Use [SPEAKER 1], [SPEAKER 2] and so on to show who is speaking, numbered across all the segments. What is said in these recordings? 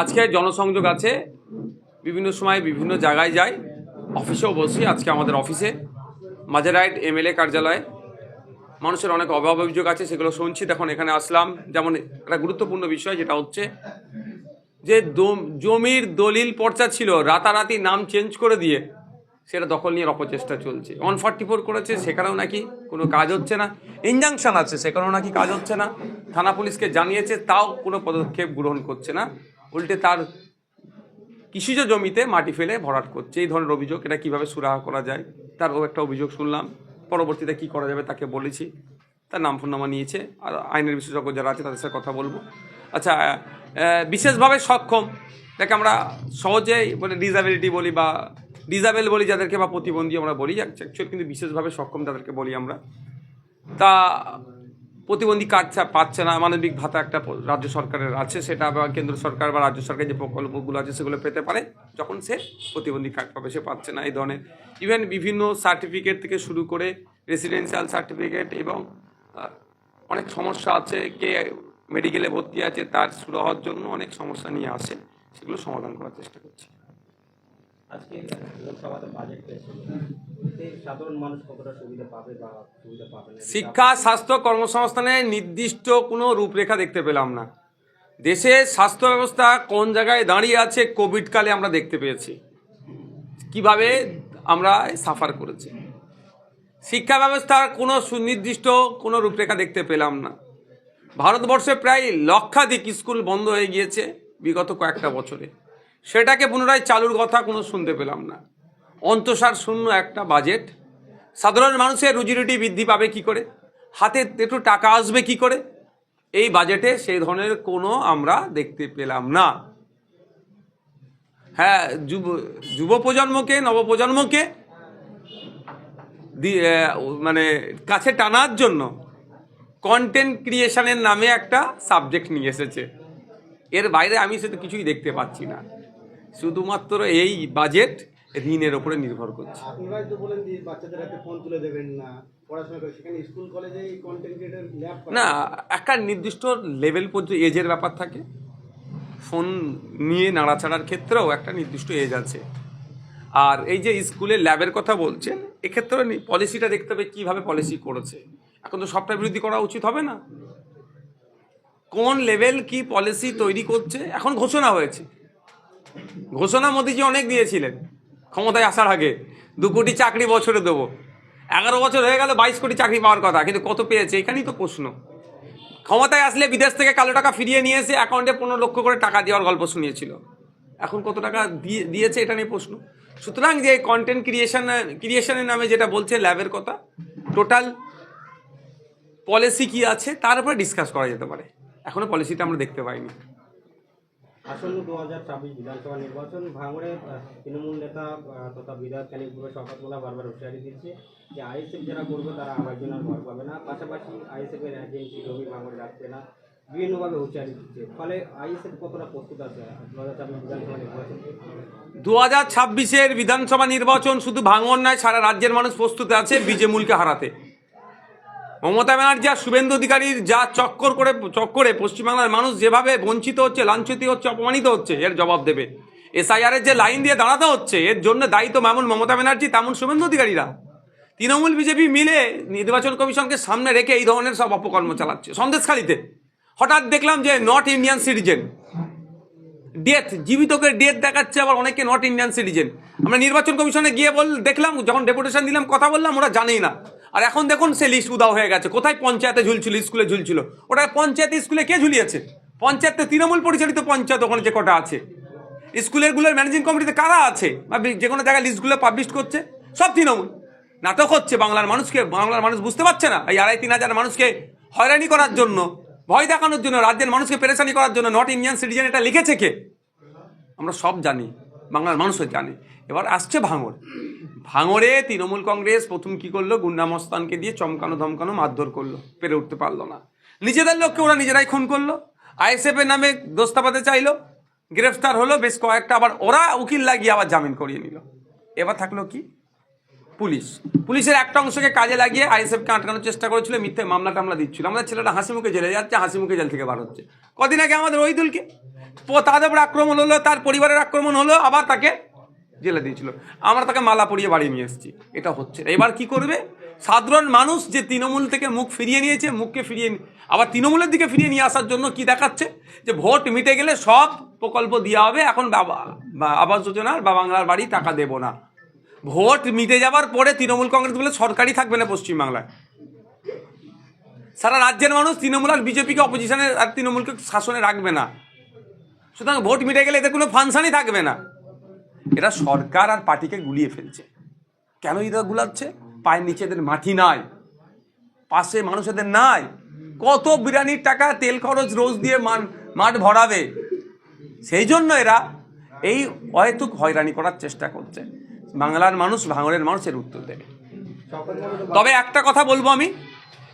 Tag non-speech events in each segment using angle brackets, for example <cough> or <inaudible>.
[SPEAKER 1] আজকে জনসংযোগ আছে, বিভিন্ন সময় বিভিন্ন জায়গায় যাই, অফিসেও বসি আজকে আমাদের অফিসে। মাঝেরাইট এমএলএ কার্যালয়ে মানুষের অনেক অভাব অভিযোগ আছে, সেগুলো শুনছি। তখন এখানে আসলাম, যেমন একটা গুরুত্বপূর্ণ বিষয় যেটা হচ্ছে যে জমির দলিল পর্চা ছিল, রাতারাতি নাম চেঞ্জ করে দিয়ে সেটা দখল নিয়ে অপচেষ্টা চলছে। ওয়ান ফর্টি ফোর করেছে, সেখানেও নাকি কোনো কাজ হচ্ছে না। ইনজাংশন আছে, সেখানেও নাকি কাজ হচ্ছে না। থানা পুলিশকে জানিয়েছে, তাও কোনো পদক্ষেপ গ্রহণ করছে না। উল্টে তার কৃষিজ জমিতে মাটি ফেলে ভরাট করছে। এই ধরনের অভিযোগ, এটা কীভাবে সুরাহা করা যায়? তারও একটা অভিযোগ শুনলাম। পরবর্তীতে কি করা যাবে তাকে বলেছি। তার নাম ফোন নামা নিয়েছে। আর আইনের বিশেষজ্ঞ যারা আছে, তাদের সাথে কথা বলব। আচ্ছা বিশেষভাবে সক্ষম। যাকে আমরা সহজেই মানে ডিসাবিলিটি বলি বা ডিসাবেল বলি যাদেরকে বা প্রতিবন্ধী আমরা বলি অ্যাকচুয়ালি কিন্তু বিশেষভাবে সক্ষম তাদেরকে বলি আমরা। তা প্রতিবন্ধী কার্ড পাচ্ছে না, মানবিক ভাতা একটা রাজ্য সরকারের আছে, সেটা বা কেন্দ্র সরকার বা রাজ্য সরকারের যে প্রকল্পগুলো আছে, সেগুলো পেতে পারে, যখন সে প্রতিবন্ধী কার্ড পাবে, সে পাচ্ছে না এই ধরনের। ইভেন বিভিন্ন সার্টিফিকেট থেকে শুরু করে রেসিডেন্সিয়াল সার্টিফিকেট এবং অনেক সমস্যা আছে, কে মেডিকেলে ভর্তি আছে, তার শুরু হওয়ার জন্য অনেক সমস্যা নিয়ে আসে, সেগুলো সমাধান করার চেষ্টা করছি।
[SPEAKER 2] আজকে বাজেট সাধারণ মানুষ কতটা সুবিধা পাবে বা সুবিধা পাবে না?
[SPEAKER 1] শিক্ষা, স্বাস্থ্য, কর্মসংস্থানে নির্দিষ্ট কোনো রূপরেখা দেখতে পেলাম না। দেশে স্বাস্থ্য ব্যবস্থা কোন জায়গায় দাঁড়িয়ে আছে কোভিড কালে আমরা দেখতে পেয়েছি। কীভাবে আমরা সাফার করেছি। শিক্ষা ব্যবস্থার কোনো সুনির্দিষ্ট কোনো রূপরেখা দেখতে পেলাম না। ভারতবর্ষে প্রায় লক্ষাধিক স্কুল বন্ধ হয়ে গিয়েছে বিগত কয়েকটা বছরে। সেটাকে পুনরায় চালুর কথা কোনো শুনতে পেলাম না। অন্তঃসার শূন্য একটা বাজেট সাধারণ মানুষের রুজিরুটি বৃদ্ধি পাবে কি করে? হাতে একটু টাকা আসবে কি করে? এই বাজেটে সেই ধরনের কোনো আমরা দেখতে পেলাম না। হ্যাঁ যুব যুব প্রজন্মকে, নবপ্রজন্মকে মানে কাছে টানার জন্য কন্টেন্ট ক্রিয়েশনের নামে একটা সাবজেক্ট নিয়ে এসেছে। এর বাইরে আমি সেটা কিছুই দেখতে পাচ্ছি না। শুধুমাত্র এই বাজেট ঋণের ওপরে নির্ভর করছে।
[SPEAKER 3] আপনারাই তো বলেন যে বাচ্চাদের হাতে ফোন তুলে দেবেন না পড়াশোনা করে সেখানে স্কুল কলেজে এই কন্টেন্ট ক্রিয়েটার ল্যাব
[SPEAKER 1] না একটা নির্দিষ্ট লেভেল পর্যন্ত এজের ব্যাপার থাকে। ফোন নিয়ে নাড়াচাড়ার ক্ষেত্রেও একটা নির্দিষ্ট এজ আছে। আর এই যে স্কুলে ল্যাবের কথা বলছেন এক্ষেত্রে পলিসিটা দেখতে হবে কীভাবে পলিসি করেছে। এখন তো সবটা বিরোধী করা উচিত হবে না। কোন লেভেল কি পলিসি তৈরি করছে এখন ঘোষণা হয়েছে। ঘোষণা মোদিজি অনেক দিয়েছিলেন। ক্ষমতায় আসার আগে। দু কোটি চাকরি বছরে দেবো। এগারো বছর হয়ে গেল, বাইশ কোটি চাকরি পাওয়ার কথা, কিন্তু কত পেয়েছে? এখানেই তো প্রশ্ন। ক্ষমতায় আসলে বিদেশ থেকে কালো টাকা ফিরিয়ে নিয়ে এসে অ্যাকাউন্টে পনেরো লক্ষ করে টাকা দেওয়ার গল্প শুনিয়েছিল। এখন কত টাকা দিয়ে, দিয়েছে এটা নিয়ে প্রশ্ন। সুতরাং যে কন্টেন্ট ক্রিয়েশন ক্রিয়েশনের নামে যেটা বলছে ল্যাবের কথা টোটাল পলিসি কি আছে, তার উপরে ডিসকাস করা যেতে পারে। এখনও পলিসিটা আমরা দেখতে পাইনি।
[SPEAKER 2] আসন্ন দু হাজার ছাব্বিশ বিধানসভা নির্বাচন ভাঙড়ে তৃণমূল নেতা তথা বিধায়ক কালীপুরে শওকত মোল্লা বারবার হুঁশিয়ারি দিচ্ছে যে আইএসএফ যারা করবে তারা আবার জন্য ঘর পাবে না। পাশাপাশি আইএসএফ এর এজেন্সি জমি ভাঙড়ে রাখবে না। বিভিন্নভাবে হুঁশিয়ারি দিচ্ছে। ফলে আইএসএফ কতটা প্রস্তুত আছে দু হাজার ছাব্বিশ বিধানসভা নির্বাচন?
[SPEAKER 1] দু হাজার ছাব্বিশের বিধানসভা নির্বাচন শুধু ভাঙড় নয়, সারা রাজ্যের মানুষ প্রস্তুত আছে বিজেমুলকে হারাতে। মমতা ব্যানার্জি আর শুভেন্দু অধিকারীর যা চক্কর করে, চক্করে পশ্চিমবাংলার মানুষ যেভাবে বঞ্চিত হচ্ছে, লাঞ্ছিত হচ্ছে, অপমানিত হচ্ছে, এর জবাব দেবে। এসআইআরের যে লাইন দিয়ে দাঁড়াতে হচ্ছে, এর জন্য দায়িত্ব যেমন মমতা ব্যানার্জি, তেমন শুভেন্দু অধিকারীরা। তৃণমূল বিজেপি মিলে নির্বাচন কমিশনকে সামনে রেখে এই ধরনের সব অপকর্ম চালাচ্ছে, সন্দেশখালিতে। হঠাৎ দেখলাম যে নট ইন্ডিয়ান সিটিজেন ডেথ জীবিতকে ডেথ দেখাচ্ছে, আবার অনেকে নট ইন্ডিয়ান সিটিজেন আমরা নির্বাচন কমিশনে গিয়ে বল, দেখলাম, যখন ডেপুটেশন দিলাম, কথা বললাম, ওরা জানেই না। আর এখন দেখুন সে লিস্ট উদাও হয়ে গেছে। কোথায় পঞ্চায়েতে ঝুলছিল? স্কুলে ঝুলছিল। ওটা পঞ্চায়েত স্কুলে কে ঝুলিয়েছে? পঞ্চায়েতে তৃণমূল পরিচালিত পঞ্চায়েত ওখানে যে কটা আছে। স্কুলেরগুলোর ম্যানেজিং কমিটিতে কারা আছে? বা যে কোনো জায়গায় লিস্টগুলো পাবলিশ করছে? সব তৃণমূল। নাটক হচ্ছে, বাংলার মানুষকে বাংলার মানুষ বুঝতে পারছে না। এই আড়াই তিন হাজার মানুষকে হয়রানি করার জন্য, ভয় দেখানোর জন্য, রাজ্যের মানুষকে পেরেশানি করার জন্য নট ইন্ডিয়ান সিটিজেন এটা লিখেছে কে? আমরা সব জানি, বাংলার মানুষও জানে। এবার আসছে ভাঙর ভাঙরে তৃণমূল কংগ্রেস প্রথম কি করল? গুন্ডামস্তানকে দিয়ে চমকানো ধমকানো মারধর করল। পেরে উঠতে পারল না। নিজেদের লোককে ওরা নিজেরাই খুন করল। আইএসএফ এর নামে দোস্তাপাতে চাইলো। গ্রেফতার হলো বেশ কয়েকটা, আবার ওরা উকিল লাগিয়ে আবার জামিন করিয়ে নিল। এবার থাকল কি? পুলিশ। পুলিশের একটা অংশকে কাজে লাগিয়ে আইএসএফকে আটকানোর চেষ্টা করেছিল, মিথ্যে মামলা টামলা দিচ্ছিল। আমাদের ছেলেটা হাসি মুখে জেলে যাচ্ছে, হাসি মুখে জেল থেকে বার হচ্ছে। কদিন আগে আমাদের ওই দুলকে তাদের আক্রমণ হলো, তার পরিবারের আক্রমণ হলো, আবার তাকে জেলে দিয়েছিল। আমরা তাকে মালা পরিয়ে বাড়ি নিয়ে এসেছি। এটা হচ্ছে। এবার কি করবে? সাধারণ মানুষ যে তৃণমূল থেকে মুখ ফিরিয়ে নিয়েছে, মুখকে ফিরিয়ে আবার তৃণমূলের দিকে ফিরিয়ে নিয়ে আসার জন্য কি দেখাচ্ছে? যে ভোট মিটে গেলে সব প্রকল্প দেওয়া হবে। এখন আবাস যোজনার বা বাংলার বাড়ি টাকা দেব না। ভোট মিটে যাবার পরে তৃণমূল কংগ্রেস বলে সরকারই থাকবে না পশ্চিমবাংলায়। সারা রাজ্যের মানুষ তৃণমূল আর বিজেপিকে অপোজিশনে আর তৃণমূলকে শাসনে রাখবে না। সুতরাং ভোট মিটে গেলে এদের কোনো ফাংশনই থাকবে না। এরা সরকার আর পার্টিকে গুলিয়ে ফেলছে। কেন এরা গুলাচ্ছে? পায়ের নিচে এদের মাটি নাই। পাশে মানুষেদের নাই। কত বিরিয়ানির টাকা তেল খরচ রোজ দিয়ে মান, মাঠ ভরাবে। সেই জন্য এরা এই অহেতুক হয়রানি করার চেষ্টা করছে। বাংলার মানুষ ভাঙড়ের মানুষের উত্তর দেবে। তবে একটা কথা বলব আমি।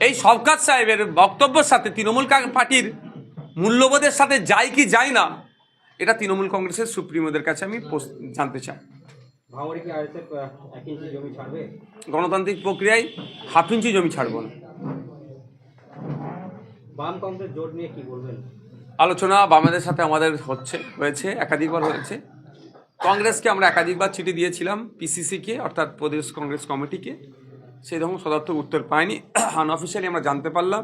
[SPEAKER 1] এই শওকাত সাহেবের বক্তব্যের সাথে তৃণমূল পার্টির মূল্যবোধের সাথে যায় কি যায় না এটা তৃণমূল কংগ্রেসের সুপ্রিমোদের কাছে আমি জানতে চাই। গণতান্ত্রিক প্রক্রিয়ায় হাফ ইঞ্চি জমি ছাড়বো না।
[SPEAKER 2] বাম কংগ্রেস জোট নিয়ে কি বলবেন?
[SPEAKER 1] আলোচনা বামেদের সাথে আমাদের হচ্ছে হয়েছে একাধিকবার হয়েছে। কংগ্রেসকে আমরা একাধিকবার চিঠি দিয়েছিলাম পিসিসিকে অর্থাৎ প্রদেশ কংগ্রেস কমিটিকে। সেই রকম সদর্থক উত্তর পাইনি। <clears throat> আনঅফিসিয়ালি আমরা জানতে পারলাম।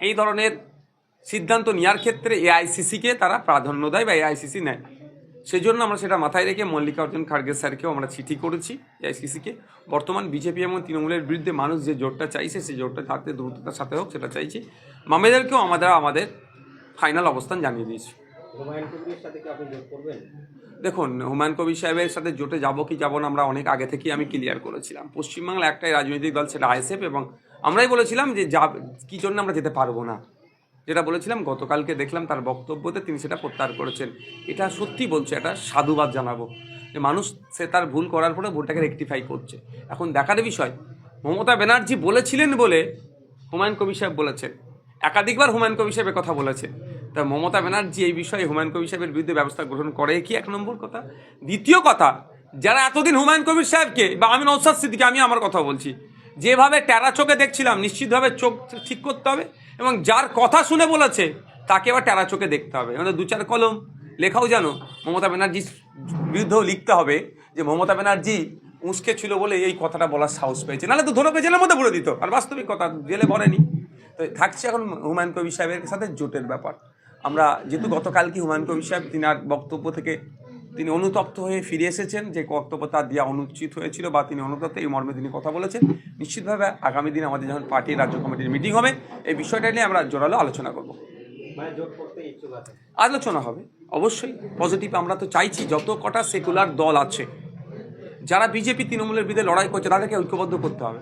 [SPEAKER 1] এই ধরনের সিদ্ধান্ত নেওয়ার ক্ষেত্রে এআইসিসিকে তারা প্রাধান্য দেয় বা এআইসিসি নেয়। সেই জন্য আমরা সেটা মাথায় রেখে মল্লিকার্জুন খাড়গে স্যারকেও আমরা চিঠি করেছি এআইসিসিকে বর্তমান বিজেপি এবং তৃণমূলের বিরুদ্ধে মানুষ যে জোটটা চাইছে সেই জোটটা যাতে দ্রুততার সাথে হোক সেটা চাইছি। মামেদেরকেও আমাদের আমাদের ফাইনাল অবস্থান জানিয়ে দিয়েছি। দেখুন হুমায়ুন কবির সাহেবের সাথে জোটে যাব কি যাব না আমরা অনেক আগে থেকেই আমি ক্লিয়ার করেছিলাম। পশ্চিমবাংলা একটাই রাজনৈতিক দল সেটা আইএসএফ এবং আমরাই বলেছিলাম যে যা কী জন্য আমরা যেতে পারব না। যেটা বলেছিলাম, গতকালকে দেখলাম তার বক্তব্যতে তিনি সেটা প্রত্যাহার করেছেন। এটা সত্যি বলছে, এটা সাধুবাদ জানাব। যে মানুষ, সে তার ভুল করার পরে ভুলটাকে রেকটিফাই করছে। এখন দেখার বিষয়, মমতা ব্যানার্জি বলেছিলেন বলে হুমায়ুন কবির সাহেব বলেছেন। একাধিকবার হুমায়ুন কবির সাহেবের কথা বলেছেন। তা মমতা ব্যানার্জি এই বিষয়ে হুমায়ুন কবির সাহেবের বিরুদ্ধে ব্যবস্থা গ্রহণ করে কি এক নম্বর কথা? দ্বিতীয় কথা, যারা এতদিন হুমায়ুন কবির সাহেবকে বা আমি নৌসাদ সিদ্দিকে আমি আমার কথা বলছি, যেভাবে ট্যারা চোখে দেখছিলাম, নিশ্চিতভাবে চোখ ঠিক করতে হবে। এবং যার কথা শুনে বলেছে, তাকে এবার ট্যারা চোখে দেখতে হবে। আমাদের দু চার কলম লেখাও জানো, মমতা ব্যানার্জির বিরুদ্ধেও লিখতে হবে যে, মমতা ব্যানার্জি উস্কে ছিল বলে এই কথাটা বলার সাহস পেয়েছে। নাহলে তো ধরে পেয়ে জেলের মধ্যে বলে দিত। আর বাস্তবিক কথা, জেলে বলেনি। তো থাকছে এখন হুমায়ুন কবির সাহেবের সাথে জোটের ব্যাপার। আমরা যেহেতু গতকালকে হুমায়ুন কবির সাহেব তিনি আর বক্তব্য থেকে তিনি অনুতপ্ত হয়ে ফিরে এসেছেন। যে বক্তব্য তার দেওয়া অনুচিত হয়েছিল বা তিনি অনুতপ্ত এই মর্মে তিনি কথা বলেছেন। নিশ্চিতভাবে আগামী দিন আমাদের যখন পার্টির রাজ্য কমিটির মিটিং হবে এই বিষয়টা নিয়ে আমরা জোরালো আলোচনা করব।
[SPEAKER 2] মানে
[SPEAKER 1] আলোচনা হবে অবশ্যই। পজিটিভ আমরা তো চাইছি যত কটা সেকুলার দল আছে যারা বিজেপি তৃণমূলের বিরুদ্ধে লড়াই করছে তাদেরকে ঐক্যবদ্ধ করতে হবে।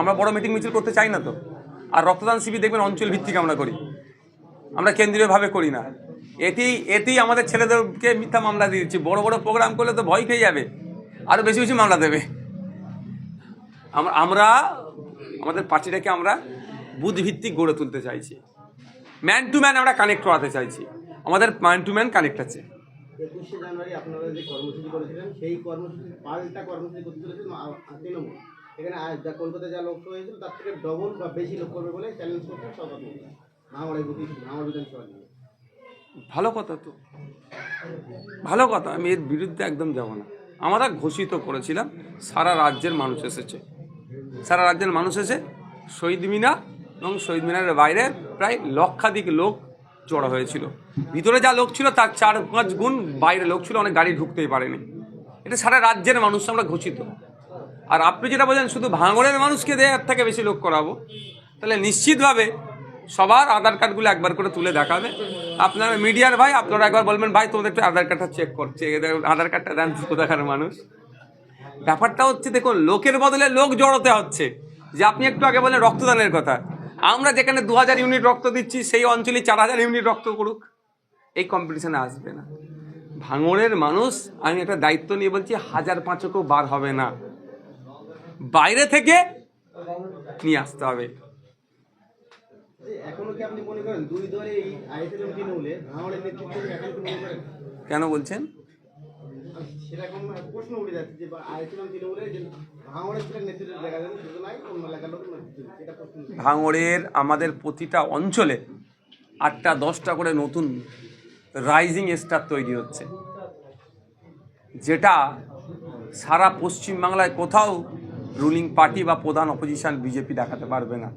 [SPEAKER 3] আমরা
[SPEAKER 1] বড় মিটিং মিছিল করতে চাই না তো। আর রক্তদান শিবির দেখবেন অঞ্চল ভিত্তিক আমরা করি। আমরা কেন্দ্রীয়ভাবে করি না। এটি এটি আমাদের ছেলেদেরকে মিথ্যা মামলা দিয়েছি বড় বড় প্রোগ্রাম করলে তো ভয় খেয়ে যাবে। আরও বেশি বেশি মামলা দেবে। আমরা, আমাদের পার্টিটাকে আমরা বুথ ভিত্তিক গড়ে তুলতে চাইছি। ম্যান টু ম্যান আমরা কানেক্ট করাতে চাইছি। আমাদের ম্যান টু ম্যান কানেক্ট আছে।
[SPEAKER 3] একুশে জানুয়ারি আপনারা যে কর্মসূচি করেছিলেন, সেই কর্মসূচি, পাল্টা কর্মসূচি করতে চলেছেন এখানে যা কলকাতায় যা লোক হয়েছিল, তার থেকে ডবল বা বেশি লোক করবে বলে চ্যালেঞ্জ বুদ্ধি আমার বিধানসভা নিয়ে।
[SPEAKER 1] ভালো কথা তো। ভালো কথা, আমি এর বিরুদ্ধে একদম যাব না। আমরা ঘোষিত করেছিলাম, সারা রাজ্যের মানুষ এসেছে। সারা রাজ্যের মানুষ এসে শহীদ মিনার এবং শহীদ মিনারের বাইরে প্রায় লক্ষাধিক লোক জড়ো হয়েছিল। ভিতরে যা লোক ছিল, তার চার পাঁচ গুণ বাইরে লোক ছিল, অনেক গাড়ি ঢুকতেই পারেনি। এটা সারা রাজ্যের মানুষ আমরা ঘোষিত। আর আপনি যেটা বলছেন, শুধু ভাঙড়ের মানুষকে দেওয়ার থেকে বেশি লোক করাবো। তাহলে নিশ্চিতভাবে সবার আধার কার্ডগুলো একবার করে তুলে দেখাবে। আপনারা মিডিয়ার ভাই, আপনারা একবার বলবেন, ভাই, তোমাদের একটু আধার কার্ডটা চেক করছে। আধার কার্ডটা দেন কোথাকার মানুষ। ব্যাপারটা হচ্ছে, দেখুন, লোকের বদলে লোক জড়োতে হচ্ছে। যে আপনি একটু আগে বলেন রক্তদানের কথা। আমরা যেখানে দু হাজার ইউনিট রক্ত দিচ্ছি, সেই অঞ্চলে চার হাজার ইউনিট রক্ত করুক এই কম্পিটিশনে আসবে না। ভাঙড়ের মানুষ, আমি একটা দায়িত্ব নিয়ে বলছি, হাজার পাঁচকও বার হবে না। বাইরে থেকে নিয়ে আসতে হবে। কেন বলছেন।
[SPEAKER 3] ভাঙড়ের
[SPEAKER 1] আমাদের প্রতিটা অঞ্চলে আটটা দশটা করে নতুন রাইজিং স্টার তৈরি হচ্ছে। যেটা সারা পশ্চিমবাংলায় কোথাও রুলিং পার্টি বা প্রধান অপোজিশন বিজেপি দেখাতে পারবে না।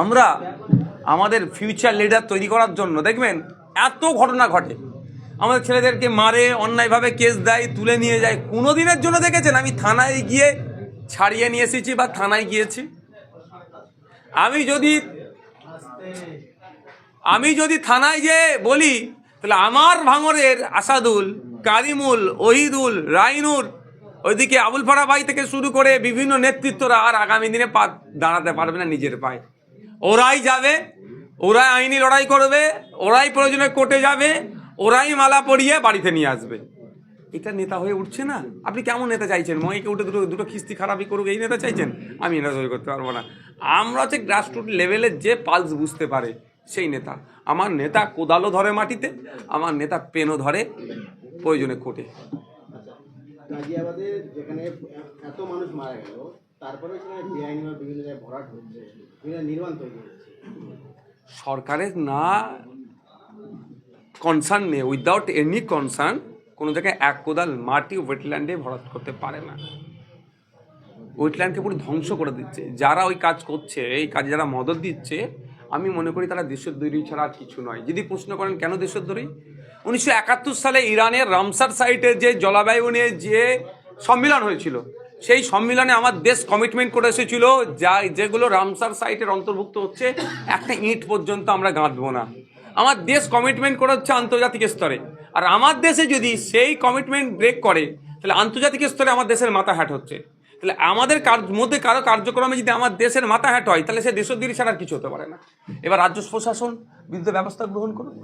[SPEAKER 1] আমরা আমাদের ফিউচার লিডার তৈরি করার জন্য দেখবেন, এত ঘটনা ঘটে। আমাদের ছেলেদেরকে মারে, অন্যায়ভাবে কেস দেয়, তুলে নিয়ে যায় কোনো দিনের জন্য দেখেছেন? আমি থানায় গিয়ে ছাড়িয়ে নিয়ে এসেছি বা থানায় গিয়েছি। আমি যদি আমি যদি থানায় যে বলি, তাহলে আমার ভাঙরের আসাদুল কারিমুল ওহিদুল রাইনুর ওইদিকে আবুল ফারা ভাই থেকে শুরু করে বিভিন্ন নেতৃত্বরা আর আগামী দিনে পা দাঁড়াতে পারবে না নিজের পায়ে। ওরাই যাবে, ওরাই আইনি লড়াই করবে, ওরাই প্রয়োজনে কোর্টে যাবে, ওরাই মালা পরিয়ে বাড়িতে নিয়ে আসবে। এটা নেতা হয়ে উঠছে না? আপনি কেমন নেতা চাইছেন? মহিকে উঠে দুটো দুটো কিস্তি খারাপই করুক, এই নেতা চাইছেন? আমি নেতা তৈরি করতে পারব না। আমরা হচ্ছে গ্রাসরুট লেভেলের যে পালস বুঝতে পারে, সেই নেতা। আমার নেতা কোদালও ধরে মাটিতে, আমার নেতা পেনও ধরে প্রয়োজনে কোটে
[SPEAKER 3] গাজিয়াবাদে যেখানে এত মানুষ মারা গেল তারপরে সেখানে বেআইনিভাবে বিভিন্ন জায়গায় ভরাট হচ্ছে, বিভিন্ন নির্মাণ তৈরি হচ্ছে।
[SPEAKER 1] সরকারের না কনসার্ন নেই উইদাউট এনি কনসার্ন কোনো জায়গায় এক কোদাল মাটি ওয়েটল্যান্ডে ভরাট করতে পারে না। ওয়েটল্যান্ডকে পুরো ধ্বংস করে দিচ্ছে। যারা ওই কাজ করছে, এই কাজে যারা মদত দিচ্ছে, আমি মনে করি তারা দেশদ্রোহী ছাড়া আর কিছু নয়। যদি প্রশ্ন করেন, কেন দেশদ্রোহী? উনিশশো একাত্তর সালে ইরানের রামসার সাইটে যে জলবায়ু নিয়ে যে সম্মেলন হয়েছিল, সেই সম্মেলনে আমার দেশ কমিটমেন্ট করে এসেছিল যা, যেগুলো রামসার সাইটের অন্তর্ভুক্ত হচ্ছে, একটা ইঁট পর্যন্ত আমরা গাঁথবো না। আমার দেশ কমিটমেন্ট করে হচ্ছে আন্তর্জাতিক স্তরে। আর আমার দেশে যদি সেই কমিটমেন্ট ব্রেক করে, তাহলে আন্তর্জাতিক স্তরে আমার দেশের মাথা হ্যাট হচ্ছে। তাহলে আমাদের মধ্যে কারও কার্যক্রমে যদি আমার দেশের মাথা হ্যাট হয়, তাহলে সে দেশদ্রোহী ছাড়া আর কিছু হতে পারে না। এবার রাজ্য প্রশাসন বিরুদ্ধে ব্যবস্থা গ্রহণ করুন